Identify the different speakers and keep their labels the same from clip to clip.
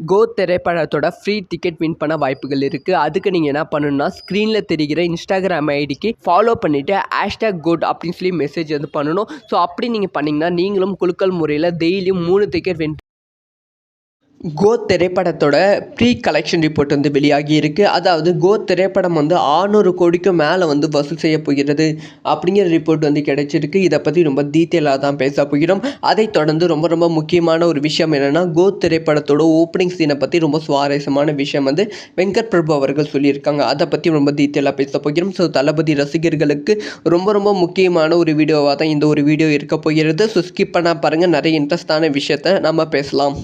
Speaker 1: கோ திரைப்படத்தோட free ticket win பண்ண வாய்ப்புகள் இருக்குது அதுக்கு நீங்கள் என்ன பண்ணணும்னா ஸ்க்ரீனில் தெரிகிற இன்ஸ்டாகிராம் ஐடிக்கு ஃபாலோ பண்ணிவிட்டு ஹேஷ்டாக் கோட் அப்படின்னு சொல்லி மெசேஜ் வந்து பண்ணணும். ஸோ அப்படி நீங்கள் பண்ணிங்கன்னா நீங்களும் குலுக்கல் முறையில் டெய்லியும் மூணு டிக்கெட் வின் கோ திரைப்படத்தோட ப்ரீ கலெக்ஷன் ரிப்போர்ட் வந்து வெளியாகி இருக்குது அதாவது கோ திரைப்படம் வந்து ஆறுநூறு கோடிக்கும் மேலே வந்து வசூல் செய்ய போகிறது அப்படிங்கிற ரிப்போர்ட் வந்து கிடைச்சிருக்கு. இதை பற்றி ரொம்ப டீட்டெயிலாக தான் பேச போகிறோம். அதை தொடர்ந்து ரொம்ப ரொம்ப முக்கியமான ஒரு விஷயம் என்னென்னா கோ திரைப்படத்தோட ஓப்பனிங் சீனை பற்றி ரொம்ப சுவாரஸ்யமான விஷயம் வந்து வெங்கட் பிரபு அவர்கள் சொல்லியிருக்காங்க. அதை பற்றி ரொம்ப டீட்டெயிலாக பேச போகிறோம். ஸோ தளபதி ரசிகர்களுக்கு ரொம்ப ரொம்ப முக்கியமான ஒரு வீடியோவாக தான் இந்த ஒரு வீடியோ இருக்க போகிறது. ஸோ ஸ்கிப் பண்ணால் பாருங்கள் நிறைய இன்ட்ரெஸ்டான விஷயத்தை நம்ம பேசலாம்.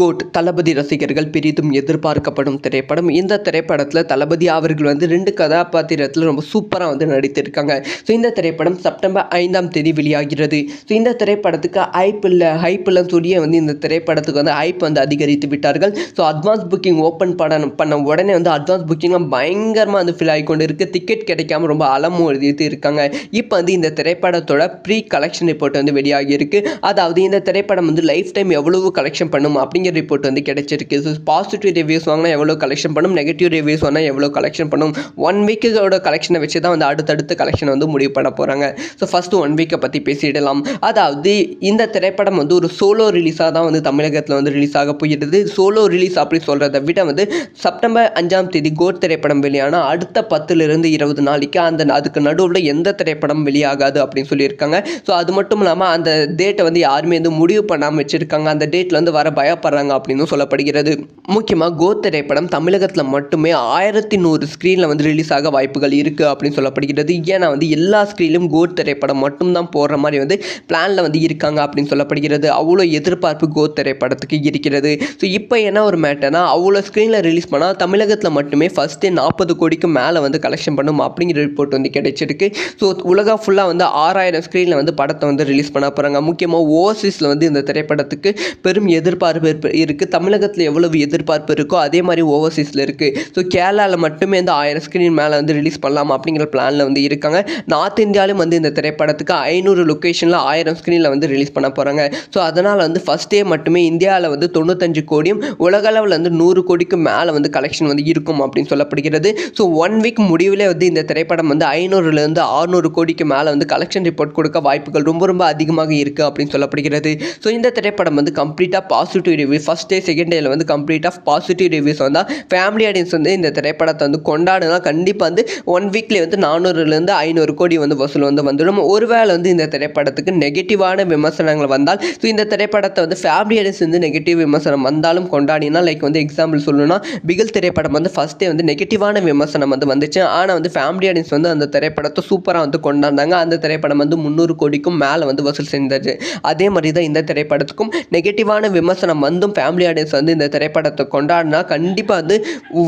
Speaker 1: கோட் தளபதி ரசிகர்கள் பெரிதும் எதிர்பார்க்கப்படும் திரைப்படம். இந்த திரைப்படத்தில் தளபதி அவர்கள் வந்து ரெண்டு கதாபாத்திரத்தில் ரொம்ப சூப்பராக வந்து நடித்திருக்காங்க. ஸோ இந்த திரைப்படம் செப்டம்பர் ஐந்தாம் தேதி வெளியாகிறது. ஸோ இந்த திரைப்படத்துக்கு ஹைப் இல்லை ஹைப் இல்லை சொல்லியே வந்து இந்த திரைப்படத்துக்கு வந்து ஹைப் வந்து அதிகரித்து விட்டார்கள். ஸோ அட்வான்ஸ் புக்கிங் ஓப்பன் பண்ண பண்ண உடனே வந்து அட்வான்ஸ் புக்கிங்லாம் பயங்கரமாக வந்து ஃபில் ஆகி கொண்டு இருக்குது டிக்கெட் கிடைக்காம ரொம்ப அலமும் எழுதிட்டு இருக்காங்க. இப்போ வந்து இந்த திரைப்படத்தோட ப்ரீ கலெக்ஷன் ரிப்போர்ட் வந்து வெளியாகியிருக்கு. அதாவது இந்த திரைப்படம் வந்து லைஃப் டைம் எவ்வளவு கலெக்ஷன் பண்ணும் அப்படிங்கிற ரிப்போர்ட் வந்து கிடைச்சிருக்கு. ஸோ பாசிட்டிவ் ரிவ்யூஸ் வாங்கினா எவ்வளோ கலெக்ஷன் பண்ணும்? நெகட்டிவ் ரிவ்யூஸ் வாங்கினா எவ்வளோ கலெக்ஷன் பண்ணும்? ஒன் வீக்கோட கலெக்ஷனை வச்சு தான் வந்து அடுத்தடுத்த கலெக்ஷன் வந்து முடிவு பண்ண போகிறாங்க ஸோ ஃபஸ்ட்டு ஒன் வீக்கை பற்றி பேசிடலாம். அதாவது இந்த திரைப்படம் வந்து ஒரு சோலோ ரிலீஸாக தான் வந்து தமிழகத்தில் வந்து ரிலீஸ் ஆக போகிறது. சோலோ ரிலீஸ் அப்படி சொல்கிறத விட வந்து செப்டம்பர் அஞ்சாம் தேதி கோட் திரைப்படம் வெளியான அடுத்த பத்துலேருந்து இருபது நாளைக்கு அந்த அதுக்கு நடுவில் எந்த திரைப்படம் வெளியாகாது அப்படின்னு சொல்லியிருக்காங்க. ஸோ அது மட்டும் இல்லாமல் அந்த டேட்டை வந்து யாருமே வந்து முடிவு பண்ணாமல் வச்சுருக்காங்க. அந்த டேட்டில் வந்து வர பயப்படுறாங்க. அப்படின்னு சொல்லப்படுகிறது. முக்கியமாக கோ திரைப்படம் தமிழகத்தில் மட்டுமே ஆயிரத்தி நூறு ஸ்க்ரீனில் வந்து ரிலீஸ் ஆக வாய்ப்புகள் இருக்குது அப்படின்னு சொல்லப்படுகிறது. ஏன்னா வந்து எல்லா ஸ்க்ரீன்லையும் கோ திரைப்படம் மட்டும்தான் போடுற மாதிரி வந்து பிளானில் வந்து இருக்காங்க அப்படின்னு சொல்லப்படுகிறது. அவ்வளோ எதிர்பார்ப்பு கோ திரைப்படத்துக்கு இருக்கிறது. ஸோ இப்போ என்ன ஒரு மேட்டர்னா அவ்வளோ ஸ்க்ரீனில் ரிலீஸ் பண்ணால் தமிழகத்தில் மட்டுமே ஃபஸ்ட்டு நாற்பது கோடிக்கு மேலே வந்து கலெக்ஷன் பண்ணும் அப்படிங்கிற ரிப்போர்ட் வந்து கிடைச்சிருக்கு. ஸோ உலகம் ஃபுல்லாக வந்து ஆறாயிரம் ஸ்க்ரீனில் வந்து படத்தை வந்து ரிலீஸ் பண்ண போகிறாங்க முக்கியமாக ஓவர்சீஸில் வந்து இந்த திரைப்படத்துக்கு பெரும் எதிர்பார்ப்பு இரு இருக்குது தமிழகத்தில் எவ்வளவு எதிர்பார்ப்பு இருக்கோ அதே மாதிரி ஓவர்சீஸில் இருக்குது ஸோ கேரளாவில் மட்டுமே இந்த ஆயிரம் ஸ்க்ரீன் மேலே வந்து ரிலீஸ் பண்ணலாம் அப்படிங்கிற பிளானில் வந்து இருக்காங்க. நார்த் இந்தியாவிலும் வந்து இந்த திரைப்படத்துக்கு ஐநூறு லொக்கேஷனில் ஆயிரம் ஸ்க்ரீனில் வந்து ரிலீஸ் பண்ண போகிறாங்க ஸோ அதனால் வந்து ஃபஸ்ட் டே மட்டுமே இந்தியாவில் வந்து தொண்ணூத்தஞ்சு கோடியும் உலகளவில் வந்து நூறு கோடிக்கு மேலே வந்து கலெக்ஷன் வந்து இருக்கும் அப்படின்னு சொல்லப்படுகிறது. ஸோ ஒன் வீக் முடிவில் வந்து இந்த திரைப்படம் வந்து ஐநூறுலேருந்து ஆறுநூறு கோடிக்கு மேலே வந்து கலெக்ஷன் ரிப்போர்ட் கொடுக்க வாய்ப்புகள் ரொம்ப ரொம்ப அதிகமாக இருக்குது அப்படின்னு சொல்லப்படுகிறது. ஸோ இந்த திரைப்படம் வந்து கம்ப்ளீட்டாக positive review first day second டேயில் வந்து கம்ப்ளீட்டாக பாசிட்டிவ் ரிவ்யூஸ் வந்தால் ஃபேமிலி ஆடியன்ஸ் வந்து இந்த திரைப்படத்தை வந்து கொண்டாடுனா கண்டிப்பாக வந்து ஒன் வீக்லேயே வந்து நானூறுலேருந்து ஐநூறு கோடி வந்து வசூல் வந்து வந்துடும். ஒருவேளை வந்து இந்த திரைப்படத்துக்கு நெகட்டிவான விமர்சனங்கள் வந்தால் ஸோ இந்த திரைப்படத்தை வந்து ஃபேமிலி ஆடியன்ஸ் வந்து நெகட்டிவ் விமர்சனம் வந்தாலும் கொண்டாடினா லைக் வந்து எக்ஸாம்பிள் சொல்லணும்னா பிகில் திரைப்படம் வந்து ஃபஸ்ட்டே வந்து நெகட்டிவான விமர்சனம் வந்து வந்துச்சு. ஆனால் வந்து ஃபேமிலி ஆடியன்ஸ் வந்து அந்த திரைப்படத்தை சூப்பராக வந்து கொண்டாடுனாங்க. அந்த திரைப்படம் வந்து முந்நூறு கோடிக்கும் மேலே வந்து வசூல் செஞ்சது அதே மாதிரி தான் இந்த திரைப்படத்துக்கும் நெகட்டிவான விமர்சனம் வந்தும் ஃபேமிலி ஆடியன்ஸ் வந்து இந்த திரைப்படத்தை கொண்டாடினா கண்டிப்பாக வந்து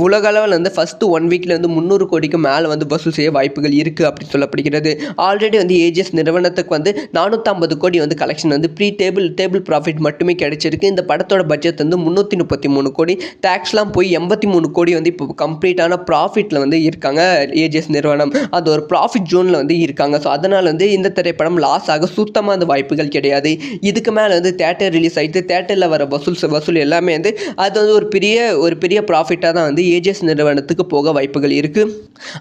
Speaker 1: உலகளவில் வந்து ஃபஸ்ட்டு ஒன் வீக்கில் வந்து முந்நூறு கோடிக்கு மேலே வந்து வசூல் செய்ய வாய்ப்புகள் இருக்குது அப்படி சொல்லப்படுகிறது. ஆல்ரெடி வந்து ஏஜிஎஸ் நிறுவனத்துக்கு வந்து நானூற்றம்பது கோடி வந்து கலெக்ஷன் வந்து ப்ரீ டேபிள் டேபிள் ப்ராஃபிட் மட்டுமே கிடைச்சிருக்கு. இந்த படத்தோட பட்ஜெட் வந்து முந்நூற்றி முப்பத்தி மூணு கோடி. டேக்ஸ்லாம் போய் எண்பத்தி மூணு கோடி வந்து இப்போ கம்ப்ளீட்டான ப்ராஃபிட்டில் வந்து இருக்காங்க ஏஜிஎஸ் நிறுவனம். அது ஒரு ப்ராஃபிட் ஜோனில் வந்து இருக்காங்க. ஸோ அதனால் வந்து இந்த திரைப்படம் லாஸ் ஆக சுத்தமாக அந்த வாய்ப்புகள் கிடையாது. இதுக்கு மேலே வந்து தேட்டர் ரிலீஸ் ஆகிட்டு தேட்டரில் வர வசூல் வசூல் எல்லாமே வந்து அது வந்து ஒரு பெரிய ஒரு பெரிய ப்ராஃபிட்டாக தான் வந்து ஏஜிஎஸ் நிறுவனத்துக்கு போக வாய்ப்புகள் இருக்குது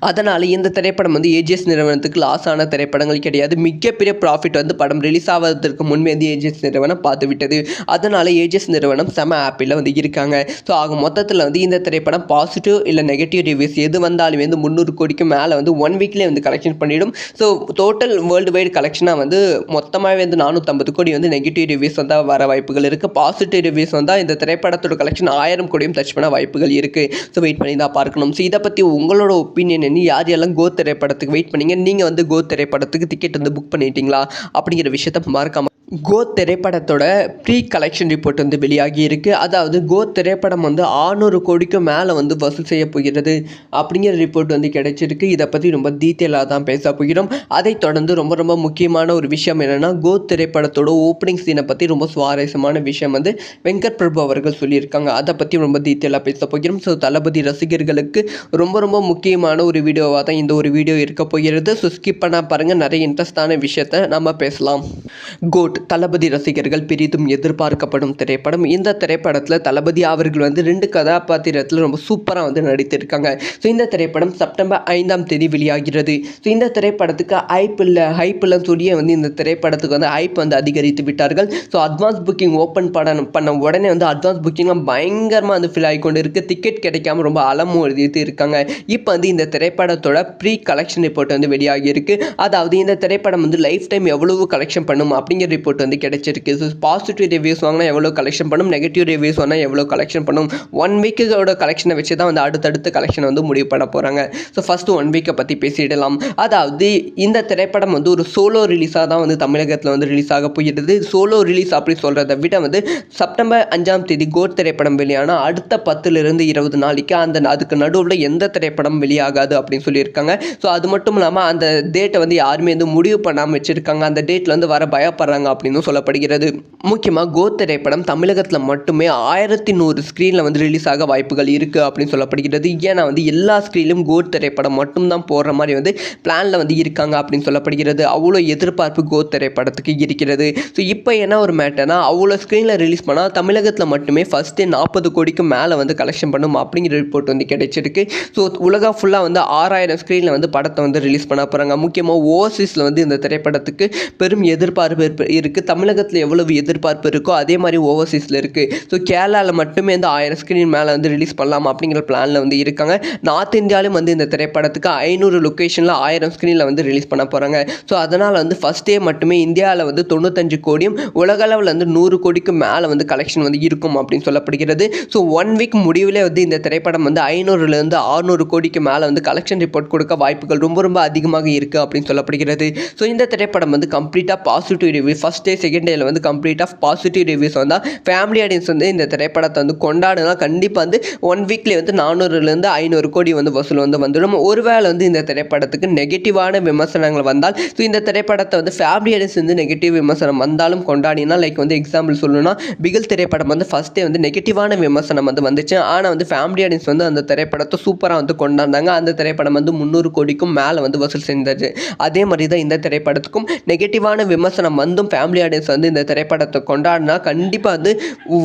Speaker 1: அதனால் இந்த திரைப்படம் வந்து ஏஜிஎஸ் நிறுவனத்துக்கு லாஸ் ஆன திரைப்படங்கள் கிடையாது. மிகப்பெரிய ப்ராஃபிட் வந்து படம் ரிலீஸ் ஆவதற்கு முன்பே வந்து ஏஜிஎஸ் நிறுவனம் பார்த்து விட்டது. அதனால் ஏஜிஎஸ் நிறுவனம் செம ஆப்பில் வந்து இருக்காங்க. ஸோ ஆக மொத்தத்தில் வந்து இந்த திரைப்படம் பாசிட்டிவ் இல்லை நெகட்டிவ் ரிவ்யூஸ் எது வந்தாலுமே வந்து முந்நூறு கோடிக்கு மேலே வந்து ஒன் வீக்லேயே வந்து கலெக்ஷன் பண்ணிடும். ஸோ டோட்டல் வேர்ல்டு வைடு கலெக்ஷனாக வந்து மொத்தமாகவே வந்து நானூற்றம்பது கோடி வந்து நெகட்டிவ் ரிவ்யூஸ் வந்தால் வர வாய்ப்புகள் இருக்குது பாசிட்டிவ் ரிவ்யூஸ் வந்தால் இந்த திரைப்படத்தோட கலெக்ஷன் ஆயிரம் கோடியும் டச் பண்ண வாய்ப்புகள் இருக்குது ஸோ வெயிட் பண்ணி தான் பார்க்கணும். ஸோ இதை பற்றி உங்களோட ஒப்பீனியன் என்ன? யார் எல்லாம் கோ திரைப்படத்துக்கு வெயிட் பண்ணீங்க? நீங்கள் வந்து கோ திரைப்படத்துக்கு டிக்கெட் வந்து புக் பண்ணிட்டீங்களா? அப்படிங்கிற விஷயத்த மறக்காம கோ திரைப்படத்தோட ப்ரீ கலெக்ஷன் ரிப்போர்ட் வந்து வெளியாகி இருக்குது அதாவது கோ திரைப்படம் வந்து ஆறுநூறு கோடிக்கும் மேலே வந்து வசூல் செய்ய போகிறது அப்படிங்கிற ரிப்போர்ட் வந்து கிடைச்சிருக்கு. இதை பற்றி ரொம்ப டீட்டெயிலாக தான் பேச போகிறோம். அதை தொடர்ந்து ரொம்ப ரொம்ப முக்கியமான ஒரு விஷயம் என்னென்னா கோ திரைப்படத்தோட ஓப்பனிங் சீனை பற்றி ரொம்ப சுவாரஸ்யமான விஷயம் வந்து வெங்கட் பிரபு அவர்கள் சொல்லியிருக்காங்க. அதை பற்றி ரொம்ப டீட்டெயிலாக பேச போகிறோம். ஸோ தளபதி ரசிகர்களுக்கு ரொம்ப ரொம்ப முக்கியமான ஒரு வீடியோவாக தான் இந்த ஒரு வீடியோ இருக்க போகிறது. ஸோ ஸ்கிப் பண்ணால் பாருங்கள் நிறைய இன்ட்ரெஸ்டான விஷயத்த நம்ம பேசலாம். கோட் கோட் தளபதி ரசிகர்கள் பெரிதும் எதிர்பார்க்கப்படும் திரைப்படம். இந்த திரைப்படத்தில் தளபதி அவர்கள் வந்து ரெண்டு கதாபாத்திரத்தில் ரொம்ப சூப்பராக வந்து நடித்திருக்காங்க. ஸோ இந்த திரைப்படம் செப்டம்பர் ஐந்தாம் தேதி வெளியாகிறது. ஸோ இந்த திரைப்படத்துக்கு ஹைப் இல்லை ஹைப் இல்லைன்னு சொல்லியே வந்து இந்த திரைப்படத்துக்கு வந்து ஹைப் வந்து அதிகரித்து விட்டார்கள். ஸோ அட்வான்ஸ் புக்கிங் ஓப்பன் பண்ண பண்ண உடனே வந்து அட்வான்ஸ் புக்கிங்லாம் பயங்கரமாக வந்து ஃபில் ஆகி இருக்குது டிக்கெட் கிடைக்காம ரொம்ப அலமும் எழுதிட்டு இருக்காங்க. இப்போ வந்து இந்த திரைப்படத்தோட ப்ரீ கலெக்ஷன் ரிப்போர்ட் வந்து வெளியாகிருக்கு அதாவது இந்த திரைப்படம் வந்து லைஃப் டைம் எவ்வளவு கலெக்ஷன் பண்ணும் அப்படிங்கிற ரிப்போர்ட் வந்து கிடைச்சிருக்கு. ஸோ பாசிட்டிவ் ரிவ்யூஸ் வாங்கினா எவ்வளோ கலெக்ஷன் பண்ணும்? நெகட்டிவ் ரிவ்யூஸ் வாங்கினா எவ்வளோ கலெக்ஷன் பண்ணும்? ஒன் வீக்கோட கலெக்ஷனை வச்சு தான் வந்து அடுத்தடுத்த கலெக்ஷன் வந்து முடிவு பண்ண போகிறாங்க ஸோ ஃபஸ்ட்டு ஒன் வீக்கை பற்றி பேசிடலாம். அதாவது இந்த திரைப்படம் வந்து ஒரு சோலோ ரிலீஸாக தான் வந்து தமிழகத்தில் வந்து ரிலீஸ் ஆக போயிடுது சோலோ ரிலீஸ் அப்படி சொல்கிறத விட வந்து செப்டம்பர் அஞ்சாம் தேதி கோட் திரைப்படம் வெளியான அடுத்த பத்துலேருந்து இருபது நாளைக்கு அந்த அதுக்கு நடுவில் எந்த திரைப்படம் வெளியாகாது அப்படின்னு சொல்லியிருக்காங்க. ஸோ அது மட்டும் இல்லாமல் அந்த டேட்டை வந்து யாருமே வந்து முடிவு பண்ணாமல் வச்சுருக்காங்க. அந்த டேட்டில் வந்து வர பயப்படுறாங்க அப்படின்னு சொல்லப்படுகிறது. முக்கியமாக கோத் திரைப்படம் தமிழகத்தில் மட்டுமே ஆயிரத்தி நூறு ஸ்க்ரீனில் வந்து ரிலீஸ் ஆக வாய்ப்புகள் இருக்குது அப்படின்னு சொல்லப்படுகிறது. ஏன்னா வந்து எல்லா ஸ்க்ரீன்லையும் கோ திரைப்படம் மட்டும்தான் போடுற மாதிரி வந்து பிளானில் வந்து இருக்காங்க அப்படின்னு சொல்லப்படுகிறது. அவ்வளோ எதிர்பார்ப்பு கோத் திரைப்படத்துக்கு இருக்கிறது. ஸோ இப்போ என்ன ஒரு மேட்டர்னா அவ்வளோ ஸ்க்ரீனில் ரிலீஸ் பண்ணால் தமிழகத்தில் மட்டுமே ஃபஸ்ட்டு நாற்பது கோடிக்கு மேலே வந்து கலெக்ஷன் பண்ணும் அப்படிங்கிற ரிப்போர்ட் வந்து கிடைச்சிருக்கு. ஸோ உலகம் ஃபுல்லாக வந்து ஆறாயிரம் ஸ்க்ரீனில் வந்து படத்தை வந்து ரிலீஸ் பண்ண போகிறாங்க முக்கியமாக ஓவர்சீஸில் வந்து இந்த திரைப்படத்துக்கு பெரும் எதிர்பார்ப்பு இருக்குது தமிழகத்தில் எவ்வளவு எதிர்பார்ப்பு இருக்கோ அதே மாதிரி ஓவர்சீஸில் இருக்குது ஸோ கேரளாவில் மட்டுமே இந்த ஆயிரம் ஸ்க்ரீன் மேலே வந்து ரிலீஸ் பண்ணலாம் அப்படிங்கிற பிளானில் வந்து இருக்காங்க. நார்த் இந்தியாவிலும் வந்து இந்த திரைப்படத்துக்கு ஐநூறு லொக்கேஷனில் ஆயிரம் ஸ்க்ரீனில் வந்து ரிலீஸ் பண்ண போகிறாங்க ஸோ அதனால் வந்து ஃபஸ்ட் டே மட்டுமே இந்தியாவில் வந்து தொண்ணூத்தஞ்சு கோடியும் உலகளவில் வந்து நூறு கோடிக்கு மேலே வந்து கலெக்ஷன் வந்து இருக்கும் அப்படின்னு சொல்லப்படுகிறது. ஸோ ஒன் வீக் முடிவில் வந்து இந்த திரைப்படம் வந்து ஐநூறுலேருந்து ஆறுநூறு கோடிக்கு மேலே வந்து கலெக்ஷன் ரிப்போர்ட் கொடுக்க வாய்ப்புகள் ரொம்ப ரொம்ப அதிகமாக இருக்குது அப்படின்னு சொல்லப்படுகிறது. ஸோ இந்த திரைப்படம் வந்து கம்ப்ளீட்டாக positive review first day second டேயில் வந்து கம்ப்ளீட்டாக பாசிட்டிவ் ரிவ்யூஸ் வந்தால் ஃபேமிலி ஆடியன்ஸ் வந்து இந்த திரைப்படத்தை வந்து கொண்டாடுனா கண்டிப்பாக வந்து ஒன் வீக்லேயே வந்து நானூறுலேருந்து ஐநூறு கோடி வந்து வசூல் வந்து வந்துடும். ஒருவேளை வந்து இந்த திரைப்படத்துக்கு நெகட்டிவான விமர்சனங்கள் வந்தால் ஸோ இந்த திரைப்படத்தை வந்து ஃபேமிலி ஆடியன்ஸ் வந்து நெகட்டிவ் விமர்சனம் வந்தாலும் கொண்டாடினா லைக் வந்து எக்ஸாம்பிள் சொல்லணும்னா பிகில் திரைப்படம் வந்து ஃபஸ்ட்டே வந்து நெகட்டிவான விமர்சனம் வந்து வந்துச்சு. ஆனால் வந்து ஃபேமிலி ஆடியன்ஸ் வந்து அந்த திரைப்படத்தை சூப்பராக வந்து கொண்டாடினாங்க. அந்த திரைப்படம் வந்து முந்நூறு கோடிக்கும் மேலே வந்து வசூல் செஞ்சது. அதே மாதிரி தான் இந்த திரைப்படத்துக்கும் நெகட்டிவான விமர்சனம் வந்தும் ஃபேமிலி ஆடியன்ஸ் வந்து இந்த திரைப்படத்தை கொண்டாடினா கண்டிப்பாக வந்து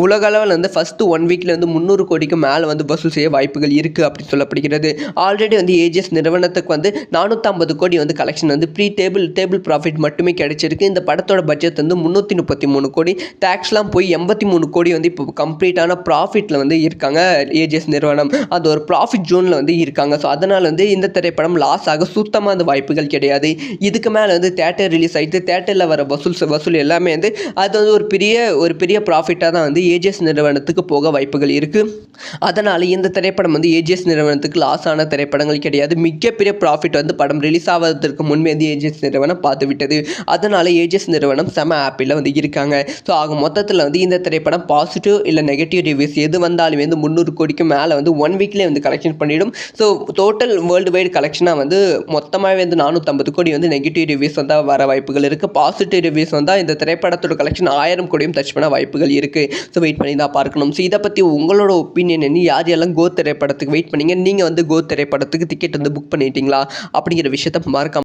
Speaker 1: உலக அளவில் வந்து ஃபஸ்ட்டு ஒன் வீக்கில் வந்து முந்நூறு கோடிக்கு மேலே வந்து வசூல் செய்ய வாய்ப்புகள் இருக்குது அப்படின்னு சொல்லப்படுகிறது. ஆல்ரெடி வந்து ஏஜிஎஸ் நிறுவனத்துக்கு வந்து நானூற்றம்பது கோடி வந்து கலெக்ஷன் வந்து ப்ரீ டேபிள் டேபிள் ப்ராஃபிட் மட்டுமே கிடைச்சிருக்கு. இந்த படத்தோட பட்ஜெட் வந்து முந்நூற்றி முப்பத்தி மூணு கோடி டேக்ஸ்லாம் போய் எண்பத்தி மூணு கோடி வந்து இப்போ கம்ப்ளீட்டான ப்ராஃபிட்டில் வந்து இருக்காங்க ஏஜிஎஸ் நிறுவனம். அது ஒரு ப்ராஃபிட் ஜோனில் வந்து இருக்காங்க. ஸோ அதனால் வந்து இந்த திரைப்படம் லாஸ் ஆக சுத்தமாக அந்த வாய்ப்புகள் கிடையாது. இதுக்கு மேலே வந்து தேட்டர் ரிலீஸ் ஆகிட்டு தேட்டரில் வர வசூல் வசூல் எல்லாமே வந்து அது வந்து ஒரு பெரிய ஒரு பெரிய ப்ராஃபிட்டாக தான் வந்து ஏஜிஎஸ் நிறுவனத்துக்கு போக வாய்ப்புகள் இருக்குது அதனால் இந்த திரைப்படம் வந்து ஏஜிஎஸ் நிறுவனத்துக்கு லாஸ் ஆன திரைப்படங்கள் கிடையாது. மிகப்பெரிய ப்ராஃபிட் வந்து படம் ரிலீஸ் ஆவதற்கு முன்பே வந்து ஏஜிஎஸ் நிறுவனம் பார்த்து விட்டது அதனால் ஏஜிஎஸ் நிறுவனம் செம ஆப்பில் வந்து இருக்காங்க. ஸோ ஆக மொத்தத்தில் வந்து இந்த திரைப்படம் பாசிட்டிவ் இல்லை நெகட்டிவ் ரிவ்யூஸ் எது வந்தாலுமே வந்து முந்நூறு கோடிக்கு மேலே வந்து ஒன் வீக்லேயே வந்து கலெக்ஷன் பண்ணிடும். ஸோ டோட்டல் வேர்ல்டு வைடு கலெக்ஷனாக வந்து மொத்தமாகவே வந்து நானூற்றம்பது கோடி வந்து நெகட்டிவ் ரிவ்யூஸ் வந்தால் வர வாய்ப்புகள் இருக்குது பாசிட்டிவ் ரிவ்யூஸ் வந்தால் இந்த திரைப்படத்தோட கலெக்ஷன் ஆயிரம் கோடியும் டச் பண்ண வாய்ப்புகள் இருக்குது ஸோ வெயிட் பண்ணி தான் பார்க்கணும். ஸோ இதை பற்றி உங்களோட ஒப்பீனியன் என்ன? யார் எல்லாம் கோ திரைப்படத்துக்கு வெயிட் பண்ணீங்க? நீங்கள் வந்து கோ திரைப்படத்துக்கு டிக்கெட் வந்து புக் பண்ணிட்டீங்களா? அப்படிங்கிற விஷயத்த மறக்காம